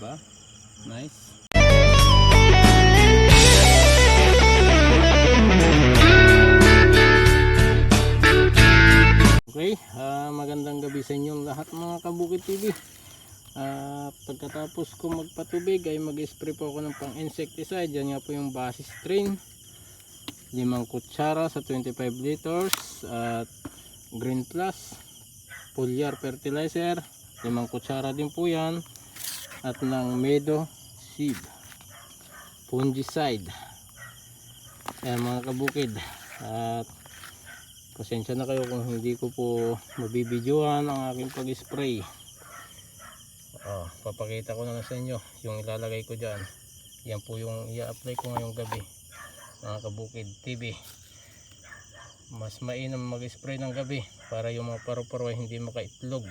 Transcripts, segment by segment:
Diba? Nice. Okay, ah, magandang gabi sa inyong lahat mga kabukit TV. At pagkatapos ko magpatubig ay mag-spray po ako ng pang insecticide. Yan nga po yung base strain. Limang kutsara sa 25 liters at green plus foliar fertilizer. Limang kutsara din po yan at ng medo seed fungicide. Yan mga kabukid. At pasensya na kayo kung hindi ko po mabibidyohan ang aking pag-spray. Oh, papakita ko na lang sa inyo yung ilalagay ko dyan. Yan po yung i-apply ko ngayong gabi. Mga kabukid TV. Mas mainam mag-spray ng gabi para yung mga paru-paro ay hindi makaitlog.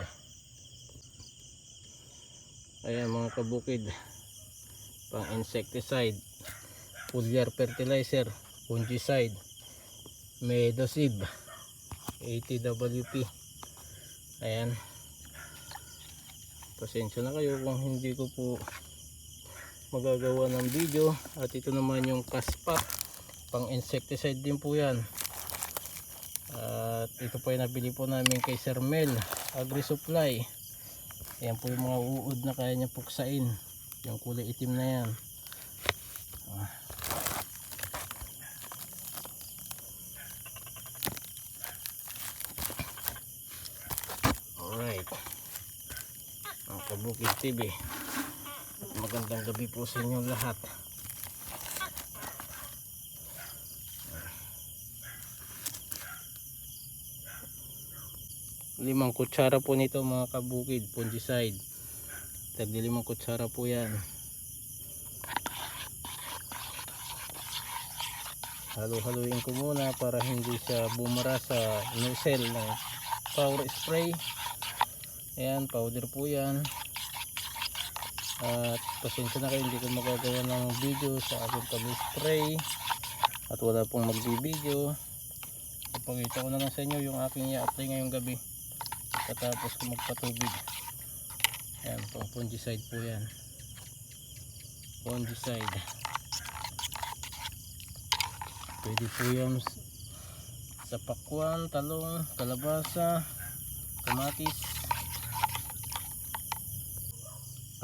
Ayan mga kabukid. Pang insecticide. Foliar fertilizer. Fungicide. Medosib. 80 WP. Ayan pasensya na kayo kung hindi ko po magagawa ng video at ito naman yung kaspat pang insecticide din po yan at ito po yung nabili po namin kay Sir Mel Agri Supply yan po yung mga uod na kaya niya puksain. Yung kulay itim na yan. Ah. alright. Ang Kabukid TV magandang gabi po sa inyo lahat limang kutsara po nito mga kabukid fungicide tagli limang kutsara po yan halo-haluin ko muna para hindi siya bumara sa nozzle ng power spray Ayan, powder po yan. At pasensya na kayo, hindi ko magagawa ng video sa aking pag-spray. At wala pong magbibideo. Ipakita ko na lang sa inyo yung aking i-apply ngayong gabi. Katapos ko magpatubig. Ayan, pang fungicide po yan. Fungicide. Pwede po yan sa pakwan, talong, kalabasa, kamatis,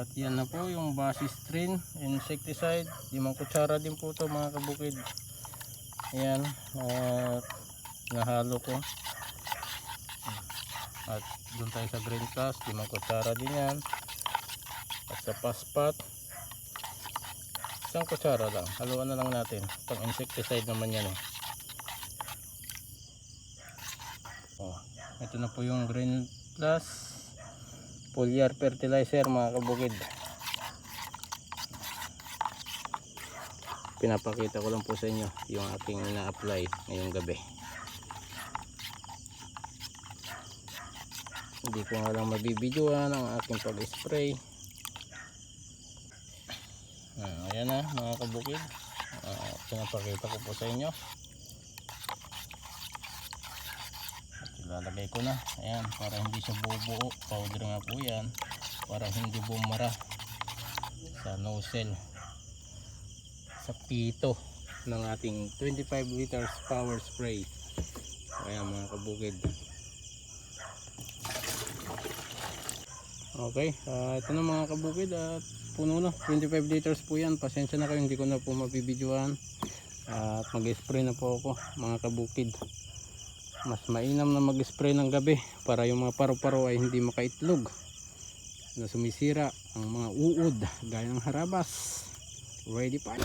at yan na po yung base strain insecticide limang kutsara din po to mga kabukid ayan at nahalo ko at doon tayo sa green plus limang kutsara din yan. At sa paspat isang kutsara lang. Haluan na lang natin. Pang insecticide naman yan eh. oh, ito na po yung green plus foliar fertilizer mga kabukid. Pinapakita ko lang po sa inyo yung aking ina-apply ngayong gabi hindi ko nga lang mabibidyoan ang aking pag-spray. Ah, ayan na mga kabukid. Ah, pinapakita ko po sa inyo. Ilalagay ko na. Ayan para hindi siya bubuo. Powder nga po yan. Para hindi bumara sa nozzle. Sa pito ng ating 25 liters power spray. Ayan mga kabukid okay ah, ito na mga kabukid at puno na. 25 liters po yan. Pasensya na kayo hindi ko na po mabibidyoan at mag spray na po ako mga kabukid. Mas mainam na mag-spray ng gabi para yung mga paru-paro ay hindi makaitlog na sumisira ang mga uod gaya ng harabas. Ready pa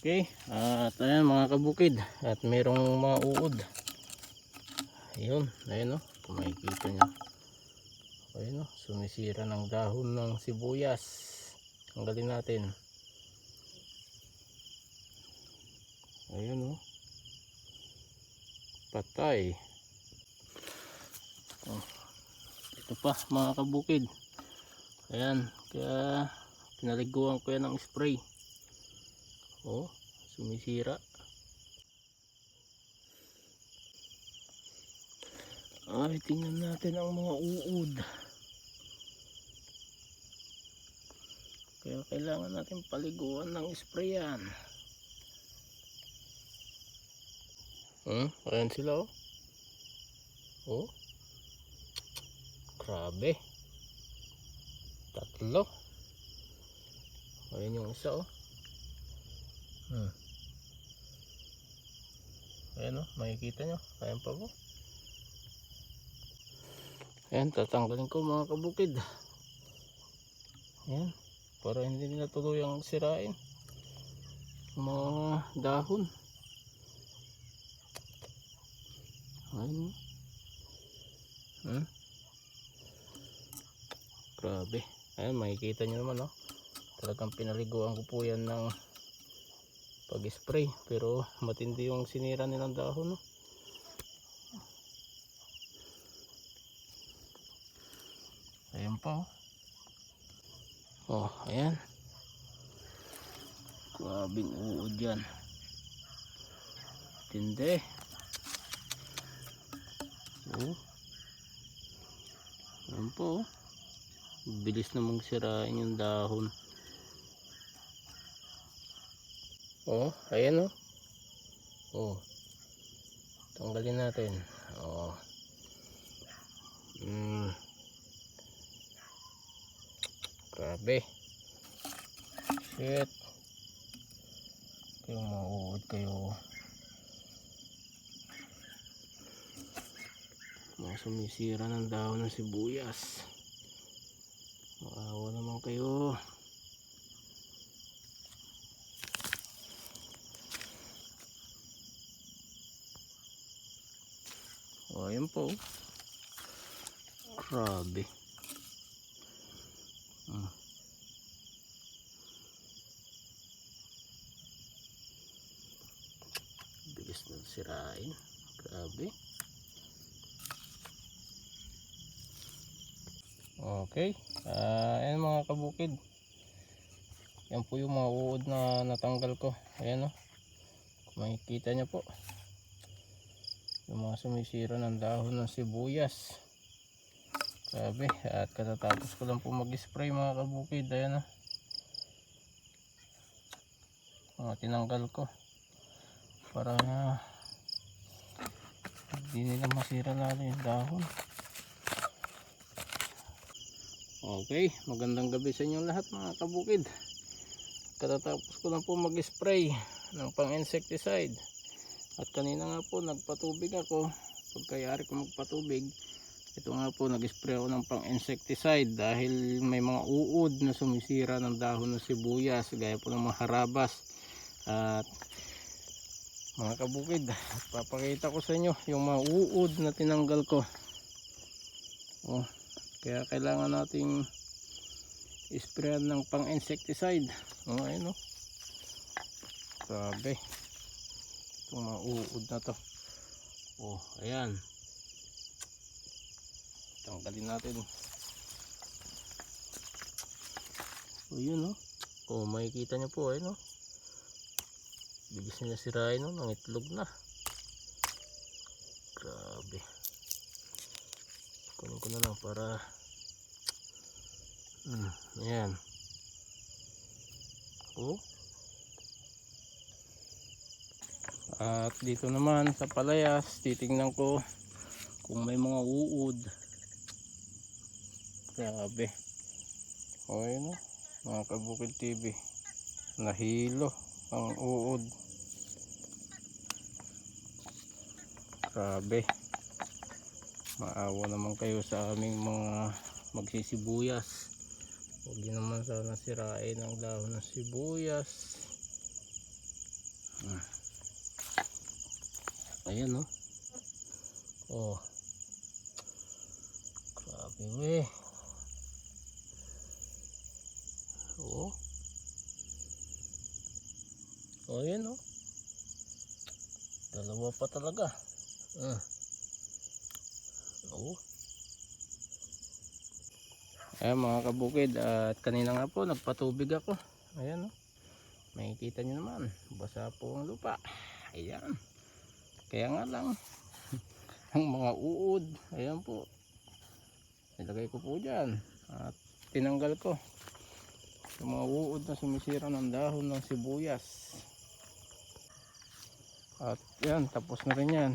Okay, at ayan mga kabukid, at merong mga uod. Ayun, ayun o, kung makikita nyo. Ayun o, sumisira ng dahon ng sibuyas. Tanggalin natin. Ayun o. Patay. Oh. Ito pa mga kabukid. Ayan, kaya pinaliguan ko yan ng spray. Oh, sumisira. Ay, tingnan natin ang mga uod. Kaya kailangan natin paliguan ng sprayan. Hmm, ayan sila oh. Oh. Grabe. Tatlo. Ayan yung isa oh. Hmm. Ayan o, makikita nyo. Ayan pa po. Ayan, tatanggalin ko mga kabukid. Ayan, para hindi nila tuluyang sirain. Mga dahon. Ayan o. Hmm? Grabe. Ayan, makikita nyo naman o. Talagang pinaliguan ko po yan ng pag-spray pero matindi yung sinira nilang dahon no? ayan pa oh. Oh ayan. Grabing uod yan tindi oh. Ayan pa oh. Bilis namang sirain yung dahon Oh, ayan oh. Oh. Tanggalin natin. Oh. Mm. Grabe. Shit. Kayo mauud kayo. Mga sumisira ng dahon ng sibuyas. Maawa naman kayo. Oh, ayan po. oh. Grabe. Hmm. Bilis na sirain. Grabe. Okay. Ah, ayan mga kabukid. Yan po yung mga uod na natanggal ko. Ayan o. Kung makikita nyo po yung mga sumisira ng dahon ng sibuyas. Grabe at katatapos ko lang po mag spray mga kabukid. Ayan o mga tinanggal ko. Para hindi nila masira lalo yung dahon. Okay magandang gabi sa inyong lahat mga kabukid. Katatapos ko lang po mag spray ng pang insecticide at kanina nga po nagpatubig ako. Pagkayari ko magpatubig ito nga po nag-spray ako ng pang insecticide dahil may mga uod na sumisira ng dahon ng sibuyas gaya po ng mga harabas. At mga kabukid papakita ko sa inyo yung mga uod na tinanggal ko. Oh, kaya kailangan nating isprayan ng pang insecticide. Oh, ayun oh. grabe itong mga uod na to. Oh ayan. Tanggalin natin. Oh yun oh. Oh makikita nyo po ayun oh. Bigis nila sirain oh. Ng itlog na. Grabe. Kunin ko na lang para hmm, ayan. Oh At dito naman sa palayas, titingnan ko kung may mga uod. Grabe. O yun o, mga kabukid TV. Nahilo ang uod. Grabe. Maawa naman kayo sa aming mga magsisibuyas. Huwag yun naman sana sirain ang dahon ng sibuyas. Ayan oh. Oh. Grabe we. Oh. Oh, ayan oh. Dalawa pa talaga. Ah. Oo. Ayan mga kabukid at kanina nga po nagpatubig ako. Ayan oh. Makikita nyo naman. Basa po ang lupa. Ayan. Kaya nga lang. ang mga uod. Ayan po. Nilagay ko po dyan. At tinanggal ko. Yung mga uod na sumisira ng dahon ng sibuyas. At yan, tapos na rin yan.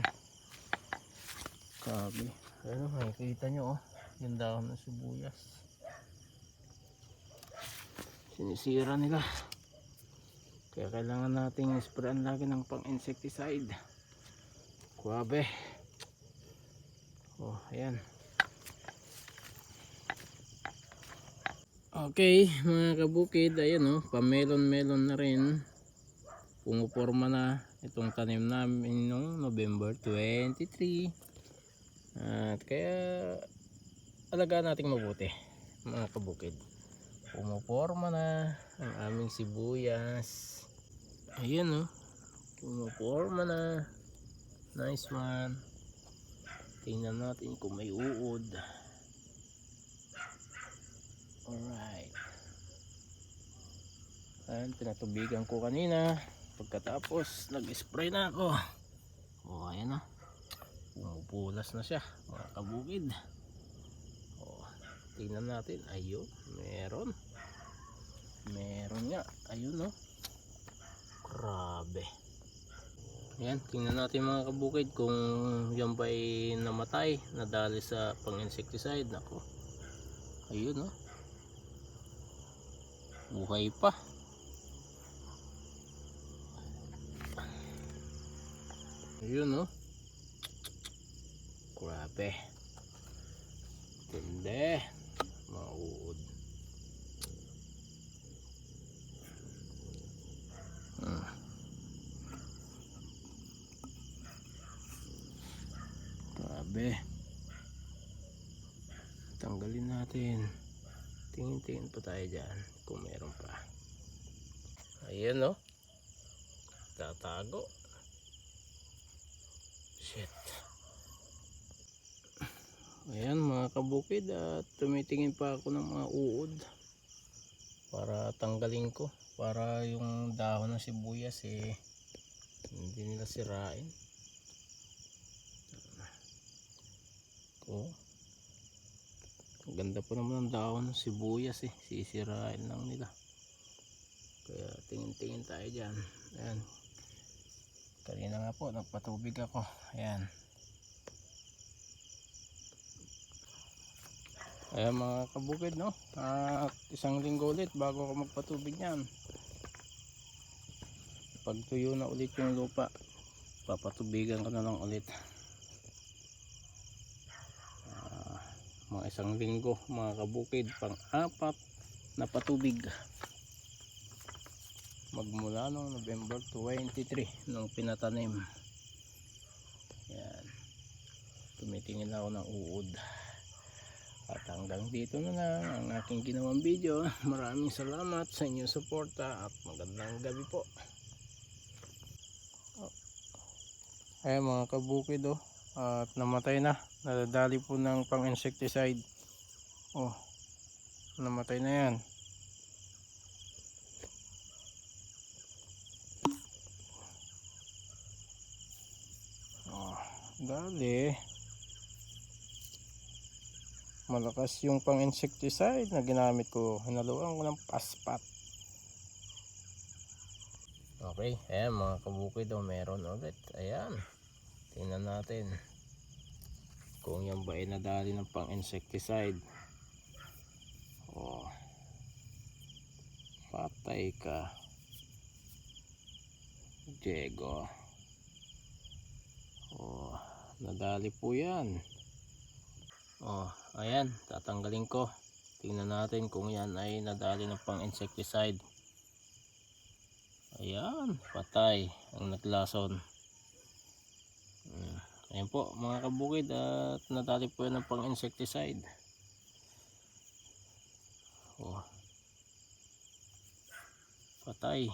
Grabe. Ayan, makikita nyo oh. Yung dahon ng sibuyas. Sinisira nila. Kaya kailangan nating sprayan lagi ng pang insecticide. Grabe. Oh, ayan. Okay, mga kabukid, ayan oh, pamelon-melon na rin. Pumuporma na itong tanim namin noong November 23. At kaya alagaan nating mabuti, mga kabukid. Pumuporma na ang aming sibuyas. Ayan oh, pumuporma na. Nice one. Tingnan natin kung may uod. Alright. Ayan, pinatubigan ko kanina. Pagkatapos, nag-spray na ako. O, ayan na. Pumupulas na siya. Mga kabukid. O, tingnan natin. Ayun, meron. Meron nga. Ayun, no. Grabe. Ayan, tingnan natin mga kabukid kung yan ba ay namatay, nadali sa pang-insecticide. Nako. Ayun, no. Buhay pa. Ayun, no. Grabe. Tindi. Mauod. Hmm. Grabe. Tanggalin natin. Tingin-tingin pa tayo dyan kung meron pa. Ayan no. Tatago. Shit. Ayan mga kabukid at tumitingin pa ako ng mga uod para tanggalin ko para yung dahon ng sibuyas eh hindi nila sirain. Oh. Ang ganda po naman ng dahon ng sibuyas eh. Sisirain lang nila. Kaya tingin-tingin tayo dyan. Ayan. Kanina nga po, nagpatubig ako. Ayan. Ayan mga kabukid no. At isang linggo ulit bago ako magpatubig niyan. Pag tuyo na ulit yung lupa, papatubigan ko na lang ulit. Mga isang linggo mga kabukid pang apat na patubig. Magmula noong November 23 nung pinatanim. Yan. Tumitingin ako ng uod. At hanggang dito na lang ang aking ginawang video. Maraming salamat sa inyong suporta at magandang gabi po. Ay mga kabukid oh at namatay na. Nadadali po ng pang insecticide oh namatay na yan. Oh dali. Malakas yung pang insecticide na ginamit ko. Hinaluan ko ng paspat. Okay ayan mga kabukid oh, meron ulit. Ayan tingnan natin kung yan ba ay nadali ng pang insecticide. Oh. Patay ka Diego. Oh nadali po yan. Oh ayan tatanggalin ko. Tingnan natin kung yan ay nadali ng pang insecticide. Ayan patay ang naglason Ayan po mga kabukid at natali po yan ng pang insecticide. Oh. Patay.